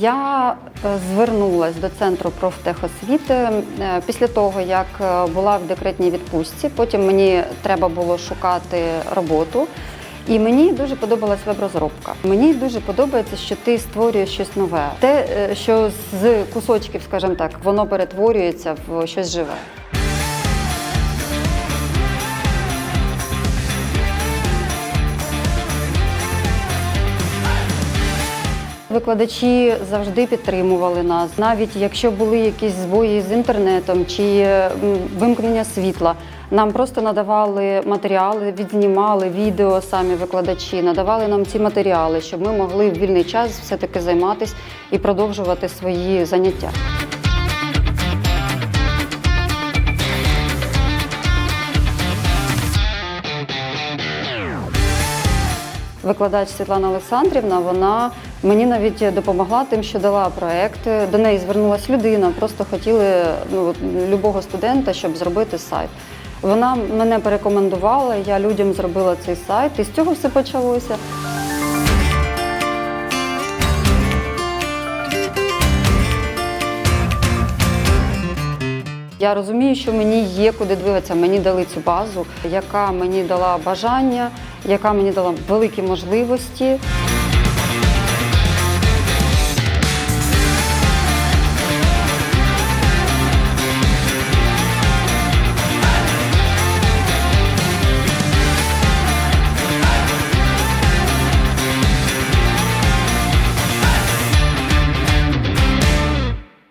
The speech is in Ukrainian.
Я е, звернулася до центру профтехосвіти е, після того, як е, була в декретній відпустці. Потім мені треба було шукати роботу. І мені дуже подобалась веб-розробка. Мені дуже подобається, що ти створюєш щось нове. Те, що з кусочків, скажімо так, воно перетворюється в щось живе. Викладачі завжди підтримували нас, навіть якщо були якісь збої з інтернетом чи вимкнення світла. Нам просто надавали матеріали, відзнімали відео самі викладачі, надавали нам ці матеріали, щоб ми могли в вільний час все-таки займатися і продовжувати свої заняття. Викладач Світлана Олександрівна, вона мені навіть допомогла тим, що дала проект. До неї звернулася людина, просто хотіли ну, любого студента, щоб зробити сайт. Вона мене порекомендувала, я людям зробила цей сайт, і з цього все почалося. Я розумію, що мені є куди дивитися. Мені дали цю базу, яка мені дала бажання, яка мені дала великі можливості.